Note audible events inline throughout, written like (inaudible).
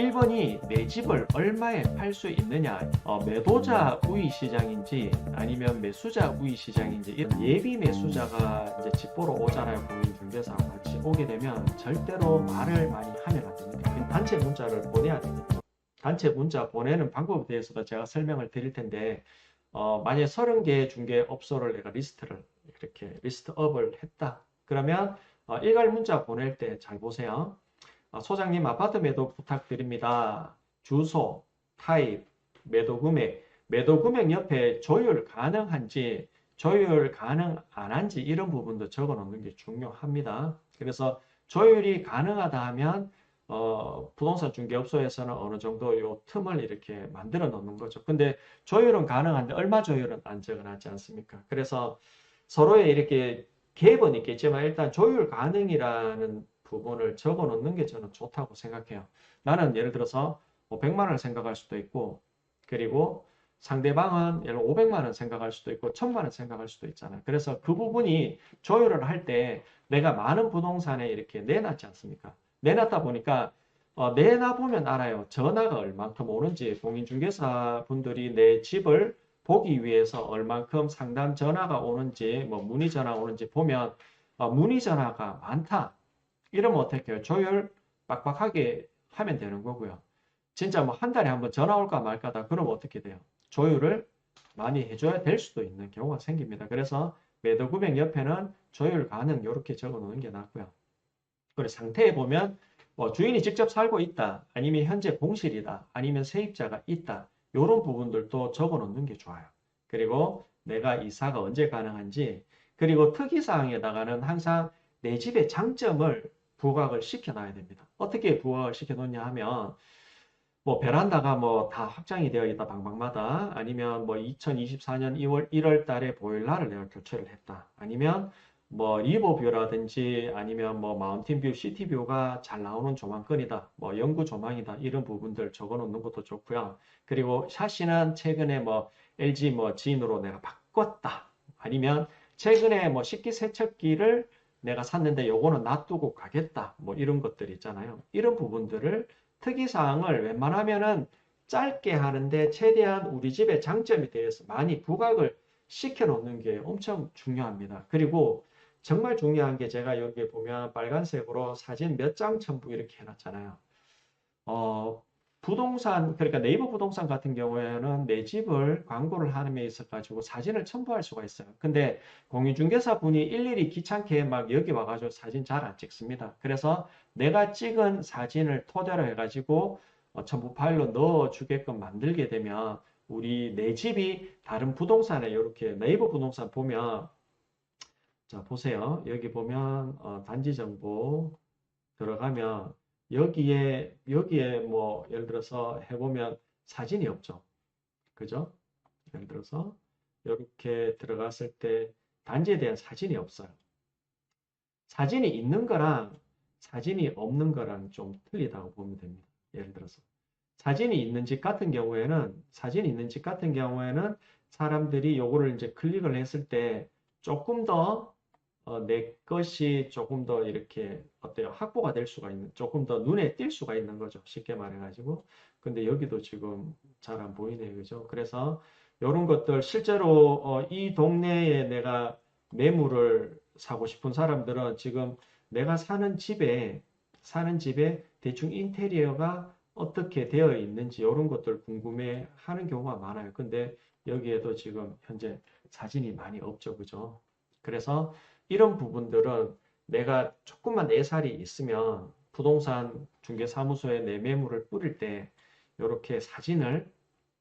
1번이 내 집을 얼마에 팔 수 있느냐 어, 매도자 우위 시장인지 아니면 매수자 우위 시장인지 예비 매수자가 이제 집 보러 오잖아요 공인중개사하고 같이 오게 되면 절대로 말을 많이 하면 안 됩니다. 단체 문자를 보내야 됩니다. 단체 문자 보내는 방법에 대해서도 제가 설명을 드릴 텐데 어, 만약에 30개 중개업소를 내가 리스트를 이렇게 리스트업을 했다. 그러면 어, 일괄 문자 보낼 때 잘 보세요. 아, 소장님 아파트 매도 부탁드립니다. 주소, 타입, 매도 금액, 매도 금액 옆에 조율 가능한지, 조율 가능 안 한지 이런 부분도 적어 놓는 게 중요합니다. 그래서 조율이 가능하다 하면 어, 부동산 중개업소에서는 어느 정도 요 틈을 이렇게 만들어 놓는 거죠. 근데 조율은 가능한데 얼마 조율은 안 적어놨지 않습니까? 그래서 서로의 이렇게 갭은 있겠지만 일단 조율 가능이라는 부분을 적어 놓는 게 저는 좋다고 생각해요. 나는 예를 들어서 뭐 100만 원을 생각할 수도 있고 그리고 상대방은 예를 500만 원 생각할 수도 있고 1000만 원 생각할 수도 있잖아요. 그래서 그 부분이 조율을 할 때 내가 많은 부동산에 이렇게 내놨지 않습니까? 내놨다 보니까 어, 내놔 보면 알아요. 전화가 얼만큼 오는지 공인중개사 분들이 내 집을 보기 위해서 얼만큼 상담 전화가 오는지 뭐 문의 전화 오는지 보면 어, 문의 전화가 많다. 이러면 어떻게 해요? 조율 빡빡하게 하면 되는 거고요. 진짜 뭐 한 달에 한 번 전화 올까 말까다. 그럼 어떻게 돼요? 조율을 많이 해줘야 될 수도 있는 경우가 생깁니다. 그래서 매도 금액 옆에는 조율 가능 이렇게 적어 놓는 게 낫고요. 그리고 상태에 보면 뭐 주인이 직접 살고 있다. 아니면 현재 공실이다. 아니면 세입자가 있다. 이런 부분들도 적어 놓는 게 좋아요. 그리고 내가 이사가 언제 가능한지 그리고 특이사항에다가는 항상 내 집의 장점을 부각을 시켜놔야 됩니다. 어떻게 부각을 시켜놓냐 하면 뭐 베란다가 뭐 다 확장이 되어 있다 방방마다 아니면 뭐 2024년 2월 1월 달에 보일러를 내가 교체를 했다. 아니면 뭐 리버뷰라든지 아니면 뭐 마운틴뷰 시티뷰가 잘 나오는 조망권이다. 뭐 영구 조망이다. 이런 부분들 적어 놓는 것도 좋고요. 그리고 샤시는 최근에 뭐 LG 뭐 진으로 내가 바꿨다. 아니면 최근에 뭐 식기 세척기를 내가 샀는데 요거는 놔두고 가겠다. 뭐 이런 것들 있잖아요. 이런 부분들을 특이사항을 웬만하면은 짧게 하는데 최대한 우리 집의 장점에 대해서 많이 부각을 시켜 놓는 게 엄청 중요합니다. 그리고 정말 중요한 게 제가 여기 보면 빨간색으로 사진 몇 장 첨부 이렇게 해놨잖아요. 어, 부동산, 그러니까 네이버 부동산 같은 경우에는 내 집을 광고를 하는 데 있어 가지고 사진을 첨부할 수가 있어요. 근데 공인중개사 분이 일일이 귀찮게 막 여기 와가지고 사진 잘 안 찍습니다. 그래서 내가 찍은 사진을 토대로 해가지고 어, 첨부 파일로 넣어 주게끔 만들게 되면 우리 내 집이 다른 부동산에 이렇게 네이버 부동산 보면 자 보세요. 여기 보면 어, 단지 정보 들어가면 여기에 여기에 뭐 예를 들어서 해보면 사진이 없죠. 그죠? 예를 들어서 이렇게 들어갔을 때 단지에 대한 사진이 없어요. 사진이 있는 거랑 사진이 없는 거랑 좀 틀리다고 보면 됩니다. 예를 들어서 사진이 있는 집 같은 경우에는 사진이 있는 집 같은 경우에는 사람들이 요거를 이제 클릭을 했을 때 조금 더 어, 내 것이 조금 더 이렇게 어때요? 확보가 될 수가 있는, 조금 더 눈에 띌 수가 있는 거죠. 쉽게 말해가지고. 근데 여기도 지금 잘 안 보이네요. 그죠? 그래서 이런 것들 실제로 어, 이 동네에 내가 매물을 사고 싶은 사람들은 지금 내가 사는 집에, 사는 집에 대충 인테리어가 어떻게 되어 있는지 이런 것들 궁금해 하는 경우가 많아요. 근데 여기에도 지금 현재 사진이 많이 없죠. 그죠? 그래서 이런 부분들은 내가 조금만 내살이 있으면 부동산 중개사무소에 내 매물을 뿌릴 때 이렇게 사진을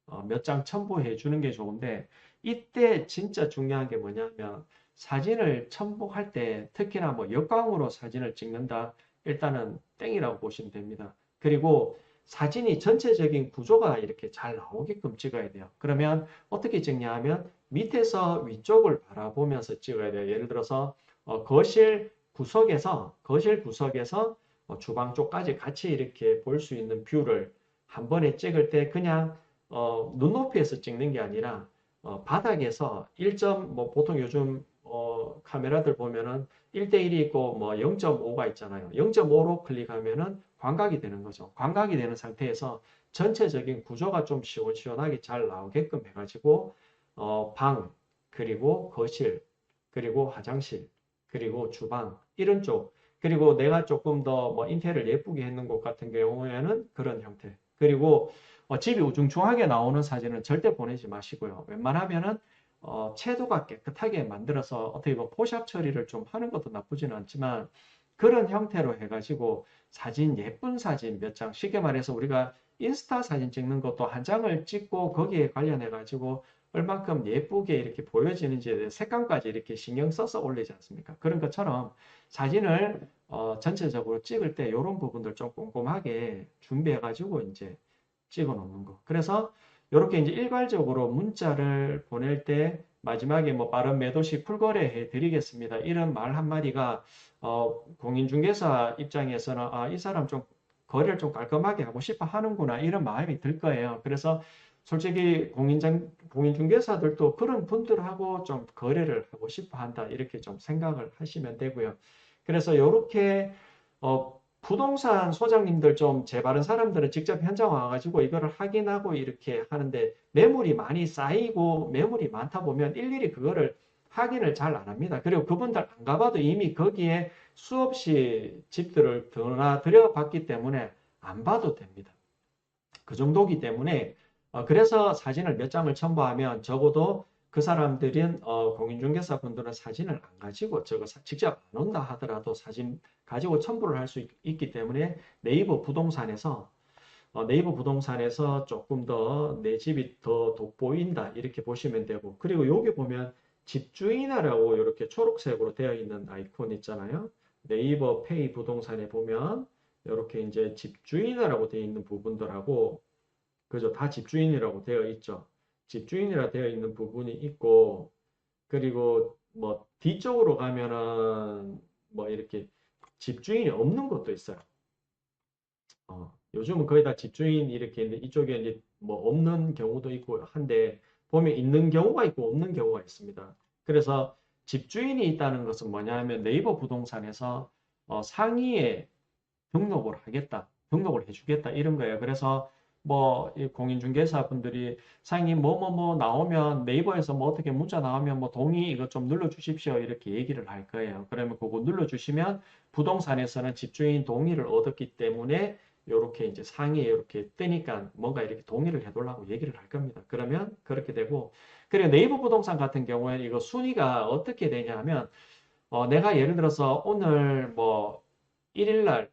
어, 몇장 첨부해 주는 게 좋은데 이때 진짜 중요한 게 뭐냐면 사진을 첨부할 때 특히나 뭐 역광으로 사진을 찍는다 일단은 땡이라고 보시면 됩니다. 그리고 사진이 전체적인 구조가 이렇게 잘 나오게끔 찍어야 돼요. 그러면 어떻게 찍냐 하면 밑에서 위쪽을 바라보면서 찍어야 돼요. 예를 들어서 어, 거실 구석에서 거실 구석에서 어, 주방 쪽까지 같이 이렇게 볼 수 있는 뷰를 한 번에 찍을 때 그냥 어, 눈높이에서 찍는 게 아니라 어, 바닥에서 1점 뭐 보통 요즘 어, 카메라들 보면은 1대1이 있고 뭐 0.5가 있잖아요. 0.5로 클릭하면은 광각이 되는 거죠. 광각이 되는 상태에서 전체적인 구조가 좀 시원시원하게 잘 나오게끔 해가지고 어, 방 그리고 거실 그리고 화장실 그리고 주방 이런 쪽 그리고 내가 조금 더 뭐 인테리어를 예쁘게 했는 곳 같은 경우에는 그런 형태 그리고 어, 집이 우중충하게 나오는 사진은 절대 보내지 마시고요. 웬만하면은 어, 채도가 깨끗하게 만들어서 어떻게 보면 포샵 처리를 좀 하는 것도 나쁘지는 않지만 그런 형태로 해가지고 사진 예쁜 사진 몇 장 쉽게 말해서 우리가 인스타 사진 찍는 것도 한 장을 찍고 거기에 관련해 가지고 얼만큼 예쁘게 이렇게 보여지는지에 대해 색감까지 이렇게 신경 써서 올리지 않습니까? 그런 것처럼 사진을 어, 전체적으로 찍을 때 이런 부분들 좀 꼼꼼하게 준비해 가지고 이제 찍어 놓는 거. 그래서 이렇게 이제 일괄적으로 문자를 보낼 때 마지막에 뭐 빠른 매도시 풀거래해 드리겠습니다. 이런 말 한마디가 어, 공인중개사 입장에서는 아, 이 사람 좀 거래를 좀 깔끔하게 하고 싶어 하는구나 이런 마음이 들 거예요. 그래서 솔직히 공인장, 공인중개사들도 그런 분들하고 좀 거래를 하고 싶어 한다 이렇게 좀 생각을 하시면 되고요. 그래서 이렇게 어, 부동산 소장님들 좀 제바른 사람들은 직접 현장 와가지고 이거를 확인하고 이렇게 하는데 매물이 많이 쌓이고 매물이 많다 보면 일일이 그거를 확인을 잘 안 합니다. 그리고 그분들 안 가봐도 이미 거기에 수없이 집들을 드나 들여 봤기 때문에 안 봐도 됩니다. 그 정도기 때문에 어, 그래서 사진을 몇 장을 첨부하면 적어도 그 사람들은 어, 공인중개사 분들은 사진을 안 가지고 저거 사- 직접 안 온다 하더라도 사진 가지고 첨부를 할 수 있기 때문에 네이버 부동산에서 어, 네이버 부동산에서 조금 더 내 집이 더 돋보인다 이렇게 보시면 되고 그리고 여기 보면 집주인이라고 이렇게 초록색으로 되어 있는 아이콘 있잖아요. 네이버 페이 부동산에 보면 이렇게 이제 집주인이라고 되어 있는 부분들하고 그죠? 다 집주인이라고 되어 있죠. 집주인이라 되어 있는 부분이 있고 그리고 뭐 뒤쪽으로 가면은 뭐 이렇게 집주인이 없는 것도 있어요. 어, 요즘은 거의 다 집주인 이렇게 있는데 이쪽에 이제 뭐 없는 경우도 있고 한데 보면 있는 경우가 있고 없는 경우가 있습니다. 그래서 집주인이 있다는 것은 뭐냐면 네이버 부동산에서 어, 상위에 등록을 하겠다, 등록을 해주겠다 이런 거예요. 그래서 뭐 공인중개사 분들이 사장님 뭐 뭐 뭐 나오면 네이버에서 뭐 어떻게 문자 나오면 뭐 동의 이거 좀 눌러 주십시오 이렇게 얘기를 할 거예요. 그러면 그거 눌러 주시면 부동산에서는 집주인 동의를 얻었기 때문에 이렇게 이제 상위에 이렇게 뜨니까 뭔가 이렇게 동의를 해달라고 얘기를 할 겁니다. 그러면 그렇게 되고 그리고 네이버 부동산 같은 경우에는 이거 순위가 어떻게 되냐 하면 어, 내가 예를 들어서 오늘 뭐 1일 날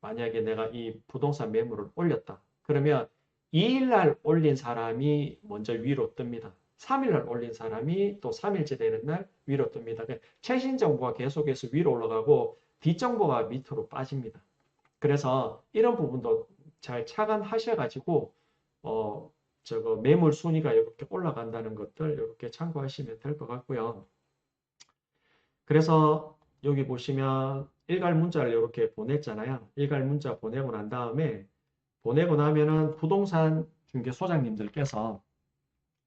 만약에 내가 이 부동산 매물을 올렸다. 그러면 2일 날 올린 사람이 먼저 위로 뜹니다. 3일 날 올린 사람이 또 3일째 되는 날 위로 뜹니다. 그러니까 최신 정보가 계속해서 위로 올라가고 뒷정보가 밑으로 빠집니다. 그래서 이런 부분도 잘 착안하셔가지고 어 저거 매물 순위가 이렇게 올라간다는 것들 이렇게 참고하시면 될 것 같고요. 그래서 여기 보시면 일괄 문자를 이렇게 보냈잖아요. 일괄 문자 보내고 난 다음에 보내고 나면은 부동산 중개 소장님들께서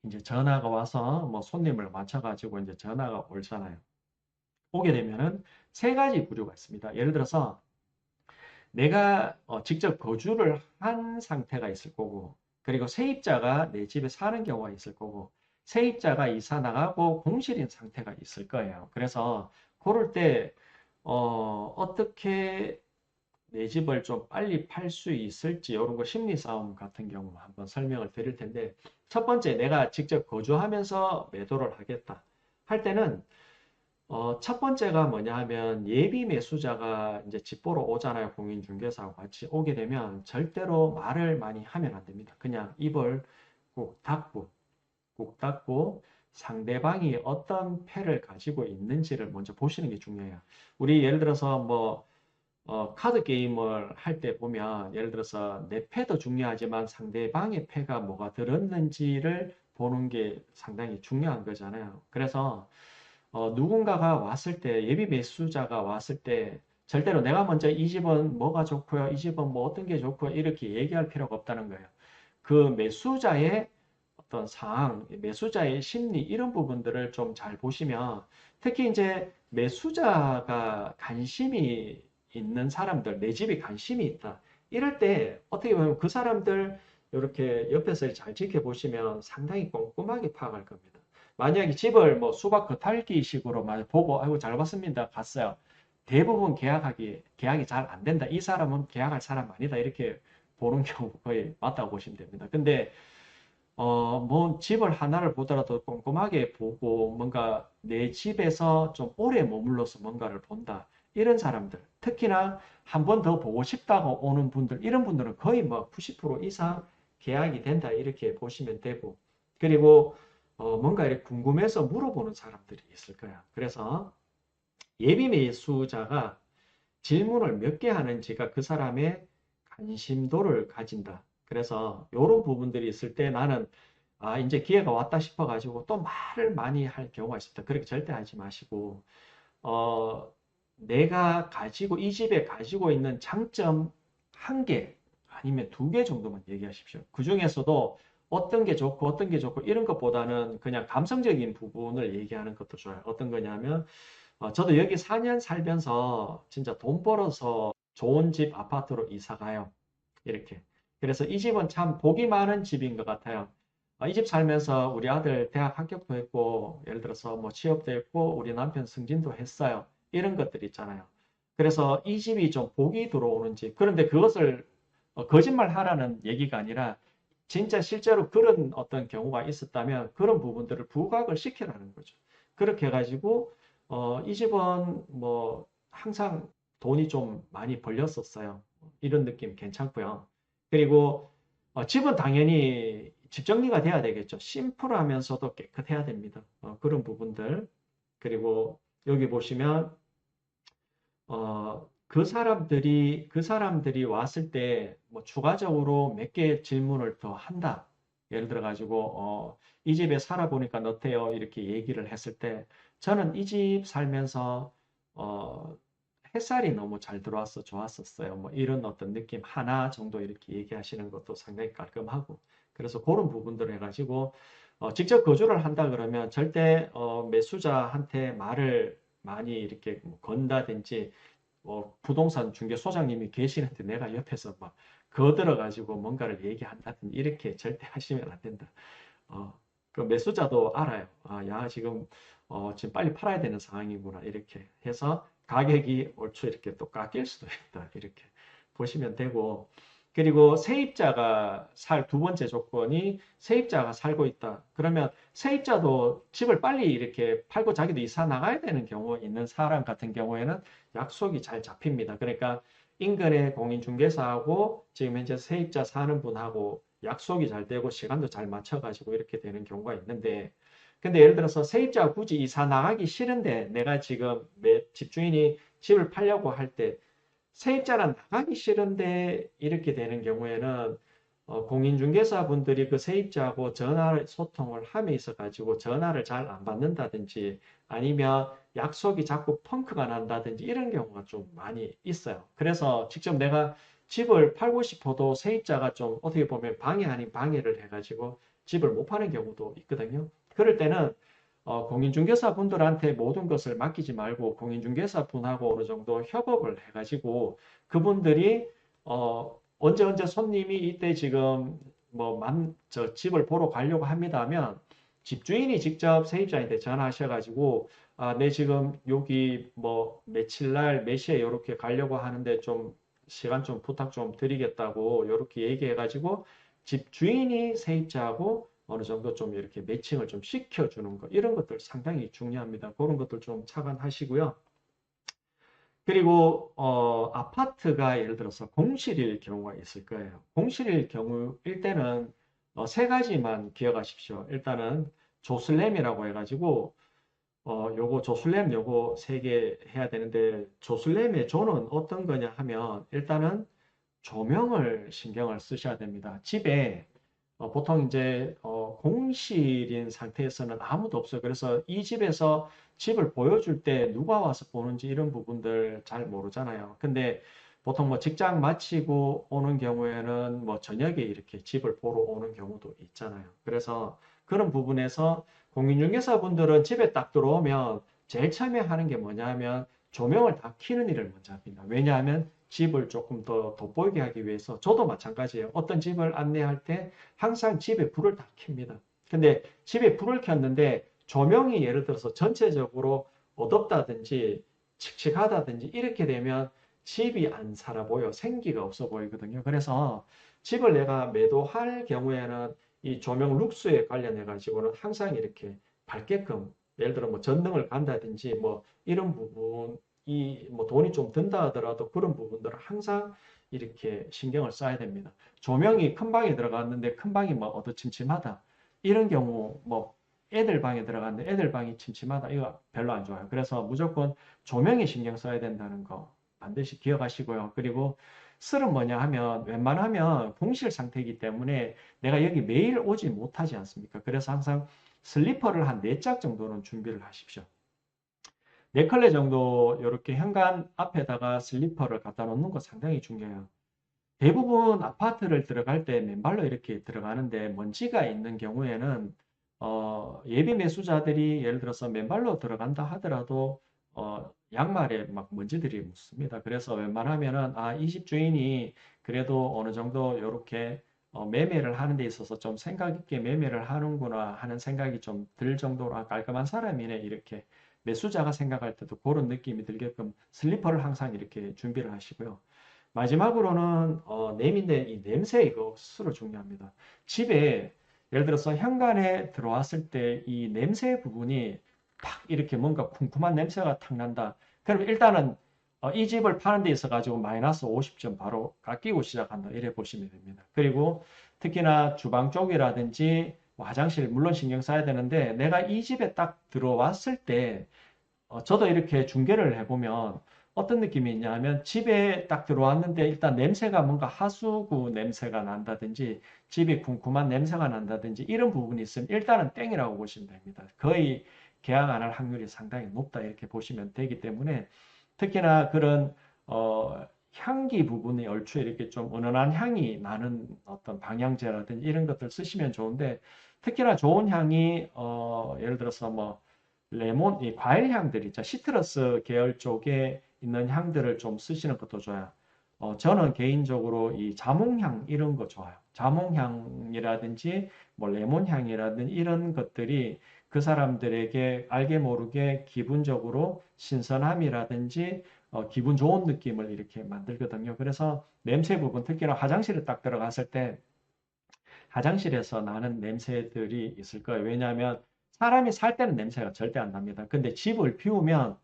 이제 전화가 와서 뭐 손님을 맞춰가지고 이제 전화가 오잖아요. 오게 되면은 세 가지 부류가 있습니다. 예를 들어서 내가 어, 직접 거주를 한 상태가 있을 거고, 그리고 세입자가 내 집에 사는 경우가 있을 거고, 세입자가 이사 나가고 공실인 상태가 있을 거예요. 그래서 그럴 때 어, 어떻게 내 집을 좀 빨리 팔 수 있을지 이런 거 심리 싸움 같은 경우 한번 설명을 드릴 텐데 첫 번째 내가 직접 거주하면서 매도를 하겠다 할 때는 어, 첫 번째가 뭐냐 하면 예비 매수자가 이제 집 보러 오잖아요. 공인중개사하고 같이 오게 되면 절대로 말을 많이 하면 안 됩니다. 그냥 입을 꼭 닫고 꼭 닫고 상대방이 어떤 패를 가지고 있는지를 먼저 보시는 게 중요해요. 우리 예를 들어서 뭐 어, 카드 게임을 할 때 보면 예를 들어서 내 패도 중요하지만 상대방의 패가 뭐가 들었는지를 보는 게 상당히 중요한 거잖아요. 그래서 어, 누군가가 왔을 때 예비 매수자가 왔을 때 절대로 내가 먼저 이 집은 뭐가 좋고요, 이 집은 뭐 어떤 게 좋고요 이렇게 얘기할 필요가 없다는 거예요. 그 매수자의 어떤 상황, 매수자의 심리 이런 부분들을 좀 잘 보시면 특히 이제 매수자가 관심이 있는 사람들, 내 집에 관심이 있다. 이럴 때 어떻게 보면 그 사람들 이렇게 옆에서 잘 지켜보시면 상당히 꼼꼼하게 파악할 겁니다. 만약에 집을 뭐 수박 겉핥기 식으로 만 보고 아이고 잘 봤습니다 갔어요. 대부분 계약하기 계약이 잘 안 된다. 이 사람은 계약할 사람 아니다. 이렇게 보는 (laughs) 경우 거의 맞다고 보시면 됩니다. 근데 어, 뭐 집을 하나를 보더라도 꼼꼼하게 보고 뭔가 내 집에서 좀 오래 머물러서 뭔가를 본다. 이런 사람들, 특히나 한 번 더 보고 싶다고 오는 분들, 이런 분들은 거의 뭐 90% 이상 계약이 된다. 이렇게 보시면 되고. 그리고 어, 뭔가 이렇게 궁금해서 물어보는 사람들이 있을 거야. 그래서 예비 매수자가 질문을 몇 개 하는지가 그 사람의 관심도를 가진다. 그래서 이런 부분들이 있을 때 나는 아 이제 기회가 왔다 싶어 가지고 또 말을 많이 할 경우가 있습니다. 그렇게 절대 하지 마시고 어 내가 가지고 이 집에 가지고 있는 장점 한 개 아니면 두 개 정도만 얘기하십시오. 그 중에서도 어떤 게 좋고 어떤 게 좋고 이런 것보다는 그냥 감성적인 부분을 얘기하는 것도 좋아요. 어떤 거냐면 어, 저도 여기 4년 살면서 진짜 돈 벌어서 좋은 집 아파트로 이사 가요. 이렇게. 그래서 이 집은 참 복이 많은 집인 것 같아요. 어, 이집 살면서 우리 아들 대학 합격도 했고, 예를 들어서 뭐 취업도 했고, 우리 남편 승진도 했어요. 이런 것들 있잖아요. 그래서 이 집이 좀 복이 들어오는 집. 그런데 그것을 어, 거짓말 하라는 얘기가 아니라 진짜 실제로 그런 어떤 경우가 있었다면 그런 부분들을 부각을 시키라는 거죠. 그렇게 해가지고 어, 이 집은 뭐 항상 돈이 좀 많이 벌렸었어요. 이런 느낌 괜찮고요. 그리고 어, 집은 당연히 집 정리가 돼야 되겠죠. 심플하면서도 깨끗해야 됩니다. 어, 그런 부분들. 그리고 여기 보시면 어, 그 사람들이 그 사람들이 왔을 때 뭐 추가적으로 몇 개 질문을 더 한다. 예를 들어 가지고 어, 이 집에 살아보니까 어때요? 이렇게 얘기를 했을 때 저는 이 집 살면서 어, 햇살이 너무 잘 들어와서 좋았었어요. 뭐 이런 어떤 느낌 하나 정도 이렇게 얘기하시는 것도 상당히 깔끔하고 그래서 그런 부분들을 해가지고 어, 직접 거주를 한다 그러면 절대 어, 매수자한테 말을 많이 이렇게 뭐 건다든지 뭐 부동산 중개 소장님이 계시는데 내가 옆에서 막 거들어 가지고 뭔가를 얘기한다든지 이렇게 절대 하시면 안 된다. 어, 그 매수자도 알아요. 아, 야 지금 어, 지금 빨리 팔아야 되는 상황이구나 이렇게 해서 가격이 얼추 이렇게 또 깎일 수도 있다 이렇게 보시면 되고 그리고 세입자가 살 두 번째 조건이 세입자가 살고 있다. 그러면 세입자도 집을 빨리 이렇게 팔고 자기도 이사 나가야 되는 경우 있는 사람 같은 경우에는 약속이 잘 잡힙니다. 그러니까 인근의 공인중개사하고 지금 현재 세입자 사는 분하고 약속이 잘 되고 시간도 잘 맞춰가지고 이렇게 되는 경우가 있는데 근데 예를 들어서 세입자가 굳이 이사 나가기 싫은데 내가 지금 집주인이 집을 팔려고 할 때 세입자는 나가기 싫은데 이렇게 되는 경우에는 어, 공인중개사 분들이 그 세입자하고 전화 소통을 함에 있어 가지고 전화를 잘 안 받는다든지 아니면 약속이 자꾸 펑크가 난다든지 이런 경우가 좀 많이 있어요. 그래서 직접 내가 집을 팔고 싶어도 세입자가 좀 어떻게 보면 방해 아닌 방해를 해가지고 집을 못 파는 경우도 있거든요. 그럴 때는 어, 공인중개사 분들한테 모든 것을 맡기지 말고 공인중개사 분하고 어느 정도 협업을 해가지고 그분들이 어, 언제 언제 손님이 이때 지금 뭐 만 저 집을 보러 가려고 합니다 하면 집주인이 직접 세입자한테 전화하셔가지고 아, 내 지금 여기 뭐 며칠 날 몇 시에 이렇게 가려고 하는데 좀 시간 좀 부탁 좀 드리겠다고 이렇게 얘기해가지고 집주인이 세입자하고 어느 정도 좀 이렇게 매칭을 좀 시켜주는 것 이런 것들 상당히 중요합니다. 그런 것들 좀 착안하시고요. 그리고 어, 아파트가 예를 들어서 공실일 경우가 있을 거예요. 공실일 경우일 때는 어, 세 가지만 기억하십시오. 일단은 조슬램이라고 해가지고 어, 요거 조슬램 요거 세 개 해야 되는데 조슬램의 조는 어떤 거냐 하면 일단은 조명을 신경을 쓰셔야 됩니다. 집에 어, 보통 이제 어, 공실인 상태에서는 아무도 없어요. 그래서 이 집에서 집을 보여줄 때 누가 와서 보는지 이런 부분들 잘 모르잖아요. 근데 보통 뭐 직장 마치고 오는 경우에는 뭐 저녁에 이렇게 집을 보러 오는 경우도 있잖아요. 그래서 그런 부분에서 공인중개사 분들은 집에 딱 들어오면 제일 처음에 하는 게 뭐냐면 조명을 다 켜는 일을 먼저 합니다. 왜냐하면 집을 조금 더 돋보이게 하기 위해서 저도 마찬가지예요. 어떤 집을 안내할 때 항상 집에 불을 다 켭니다. 근데 집에 불을 켰는데 조명이 예를 들어서 전체적으로 어둡다든지 칙칙하다든지 이렇게 되면 집이 안 살아 보여 생기가 없어 보이거든요. 그래서 집을 내가 매도할 경우에는 이 조명 룩스에 관련해 가지고는 항상 이렇게 밝게끔 예를 들어 뭐 전등을 간다든지 뭐 이런 부분 이 뭐 돈이 좀 든다 하더라도 그런 부분들을 항상 이렇게 신경을 써야 됩니다. 조명이 큰 방에 들어갔는데 큰 방이 뭐 어두침침하다. 이런 경우 뭐 애들 방에 들어갔는데 애들 방이 침침하다. 이거 별로 안 좋아요. 그래서 무조건 조명에 신경 써야 된다는 거 반드시 기억하시고요. 그리고 슬은 뭐냐 하면 웬만하면 공실 상태이기 때문에 내가 여기 매일 오지 못하지 않습니까? 그래서 항상 슬리퍼를 한 4짝 정도는 준비를 하십시오. 4컬레 정도 이렇게 현관 앞에다가 슬리퍼를 갖다 놓는 거 상당히 중요해요. 대부분 아파트를 들어갈 때 맨발로 이렇게 들어가는데 먼지가 있는 경우에는 어, 예비 매수자들이 예를 들어서 맨발로 들어간다 하더라도 어, 양말에 막 먼지들이 묻습니다. 그래서 웬만하면은 아, 이 집 주인이 그래도 어느 정도 이렇게 어, 매매를 하는 데 있어서 좀 생각 있게 매매를 하는구나 하는 생각이 좀 들 정도로 아, 깔끔한 사람이네 이렇게 매수자가 생각할 때도 그런 느낌이 들게끔 슬리퍼를 항상 이렇게 준비를 하시고요. 마지막으로는 어, 냄인데 이 냄새 이거 스스로 중요합니다. 집에 예를 들어서 현관에 들어왔을 때 이 냄새 부분이 팍 이렇게 뭔가 쿰쿰한 냄새가 탁 난다. 그럼 일단은 어, 이 집을 파는 데 있어 가지고 마이너스 50점 바로 깎이고 시작한다. 이래 보시면 됩니다. 그리고 특히나 주방 쪽이라든지 뭐 화장실 물론 신경 써야 되는데 내가 이 집에 딱 들어왔을 때 어, 저도 이렇게 중계를 해보면 어떤 느낌이 있냐 하면 집에 딱 들어왔는데 일단 냄새가 뭔가 하수구 냄새가 난다든지 집이 쿰쿰한 냄새가 난다든지 이런 부분이 있으면 일단은 땡이라고 보시면 됩니다. 거의 계약 안 할 확률이 상당히 높다 이렇게 보시면 되기 때문에 특히나 그런 어, 향기 부분이 얼추 이렇게 좀 은은한 향이 나는 어떤 방향제라든지 이런 것들 쓰시면 좋은데 특히나 좋은 향이 어, 예를 들어서 뭐 레몬, 이 과일 향들 있죠. 시트러스 계열 쪽에 있는 향들을 좀 쓰시는 것도 좋아요. 어, 저는 개인적으로 이 자몽향 이런 거 좋아요. 자몽향이라든지 뭐 레몬향이라든지 이런 것들이 그 사람들에게 알게 모르게 기분적으로 신선함이라든지 어, 기분 좋은 느낌을 이렇게 만들거든요. 그래서 냄새 부분, 특히나 화장실에 딱 들어갔을 때 화장실에서 나는 냄새들이 있을 거예요. 왜냐하면 사람이 살 때는 냄새가 절대 안 납니다. 근데 집을 비우면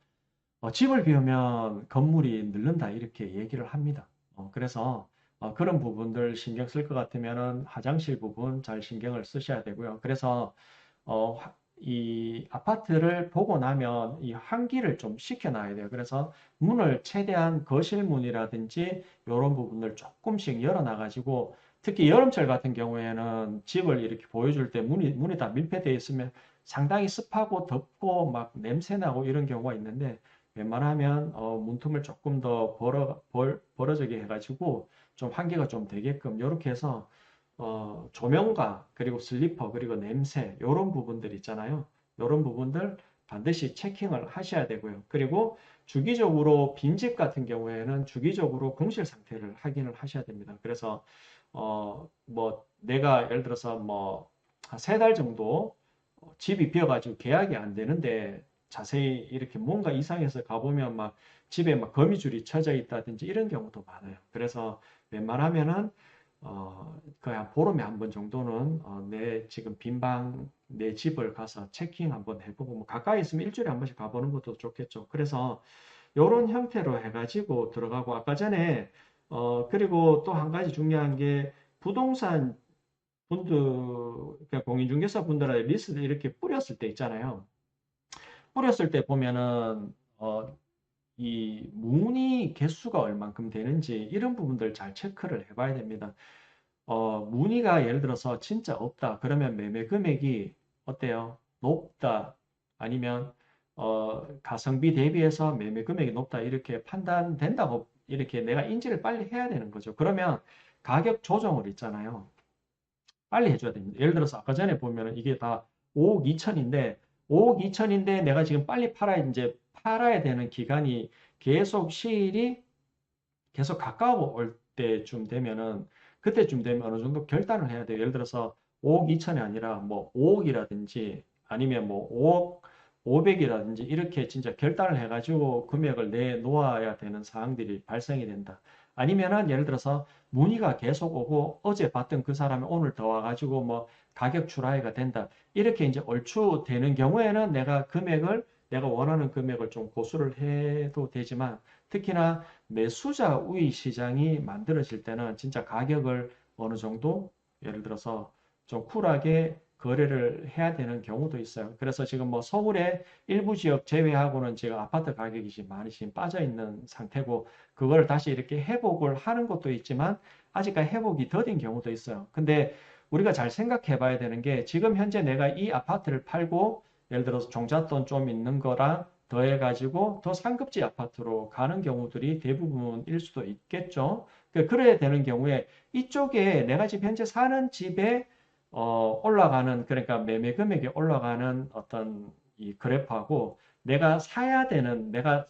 어, 집을 비우면 건물이 늘른다 이렇게 얘기를 합니다. 어, 그래서 어, 그런 부분들 신경 쓸 것 같으면은 화장실 부분 잘 신경을 쓰셔야 되고요. 그래서 어, 이 아파트를 보고 나면 이 환기를 좀 시켜놔야 돼요. 그래서 문을 최대한 거실 문이라든지 이런 부분을 조금씩 열어놔가지고 특히 여름철 같은 경우에는 집을 이렇게 보여줄 때 문이 문이 다 밀폐되어 있으면 상당히 습하고 덥고 막 냄새나고 이런 경우가 있는데 웬만하면 어, 문틈을 조금 더 벌어 벌, 벌어지게 해가지고 좀 환기가 좀 되게끔 이렇게 해서 어, 조명과 그리고 슬리퍼 그리고 냄새 이런 부분들 있잖아요. 이런 부분들 반드시 체킹을 하셔야 되고요. 그리고 주기적으로 빈집 같은 경우에는 주기적으로 공실 상태를 확인을 하셔야 됩니다. 그래서 어, 뭐 내가 예를 들어서 뭐 세 달 정도 집이 비어가지고 계약이 안 되는데 자세히 이렇게 뭔가 이상해서 가보면 막 집에 막 거미줄이 쳐져 있다든지 이런 경우도 많아요. 그래서 웬만하면은 어, 거의 한 보름에 한 번 정도는 어, 내 지금 빈방 내 집을 가서 체킹 한번 해보고 뭐 가까이 있으면 일주일에 한 번씩 가보는 것도 좋겠죠. 그래서 이런 형태로 해가지고 들어가고 아까 전에 어, 그리고 또 한 가지 중요한 게 부동산 분들 그러니까 공인중개사 분들한테 리스트 이렇게 뿌렸을 때 있잖아요. 뿌렸을 때 보면은 어, 이 문의 개수가 얼만큼 되는지 이런 부분들 잘 체크를 해봐야 됩니다. 어, 문의가 예를 들어서 진짜 없다. 그러면 매매 금액이 어때요? 높다. 아니면 어, 가성비 대비해서 매매 금액이 높다. 이렇게 판단된다고 이렇게 내가 인지를 빨리 해야 되는 거죠. 그러면 가격 조정을 있잖아요. 빨리 해줘야 됩니다. 예를 들어서 아까 전에 보면 이게 다 5억 2천인데 5억 2천인데 내가 지금 빨리 팔아야 이제 팔아야 되는 기간이 계속 시일이 계속 가까워 올 때쯤 되면은 그때쯤 되면 어느 정도 결단을 해야 돼요. 예를 들어서 5억 2천이 아니라 뭐 5억이라든지 아니면 뭐 5억 500이라든지 이렇게 진짜 결단을 해가지고 금액을 내놓아야 되는 사항들이 발생이 된다. 아니면은 예를 들어서 문의가 계속 오고 어제 봤던 그 사람이 오늘 더 와가지고 뭐 가격 출하가 된다. 이렇게 이제 얼추 되는 경우에는 내가 금액을 내가 원하는 금액을 좀 고수를 해도 되지만 특히나 매수자 우위 시장이 만들어질 때는 진짜 가격을 어느 정도 예를 들어서 좀 쿨하게 거래를 해야 되는 경우도 있어요. 그래서 지금 뭐 서울의 일부 지역 제외하고는 지금 아파트 가격이 많이 지금 빠져 있는 상태고 그걸 다시 이렇게 회복을 하는 것도 있지만 아직까지 회복이 더딘 경우도 있어요. 근데 우리가 잘 생각해 봐야 되는 게 지금 현재 내가 이 아파트를 팔고 예를 들어서 종잣돈 좀 있는 거랑 더해가지고 더 상급지 아파트로 가는 경우들이 대부분일 수도 있겠죠. 그- 그래야 되는 경우에 이쪽에 내가 지금 현재 사는 집에 어, 올라가는 그러니까 매매 금액이 올라가는 어떤 이 그래프하고 내가 사야 되는 내가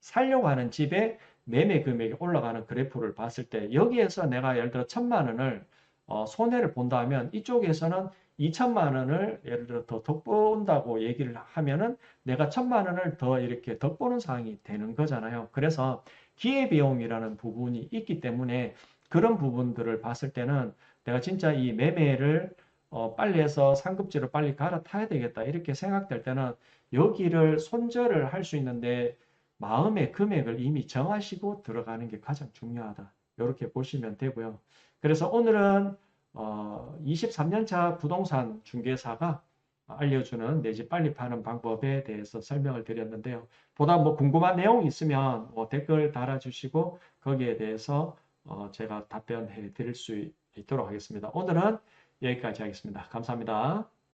살려고 하는 집에 매매 금액이 올라가는 그래프를 봤을 때 여기에서 내가 예를 들어 천만 원을 어, 손해를 본다 하면 이쪽에서는 2천만 원을 예를 들어 더 덕본다고 얘기를 하면은 내가 천만 원을 더 이렇게 덕보는 상황이 되는 거잖아요. 그래서 기회비용이라는 부분이 있기 때문에 그런 부분들을 봤을 때는 내가 진짜 이 매매를 어, 빨리 해서 상급지로 빨리 갈아타야 되겠다 이렇게 생각될 때는 여기를 손절을 할 수 있는데 마음의 금액을 이미 정하시고 들어가는 게 가장 중요하다. 이렇게 보시면 되고요. 그래서 오늘은 어, 23년차 부동산 중개사가 알려주는 내 집 빨리 파는 방법에 대해서 설명을 드렸는데요. 보다 뭐 궁금한 내용이 있으면 뭐 댓글 달아주시고 거기에 대해서 어, 제가 답변해 드릴 수 있도록 하겠습니다. 오늘은 여기까지 하겠습니다. 감사합니다.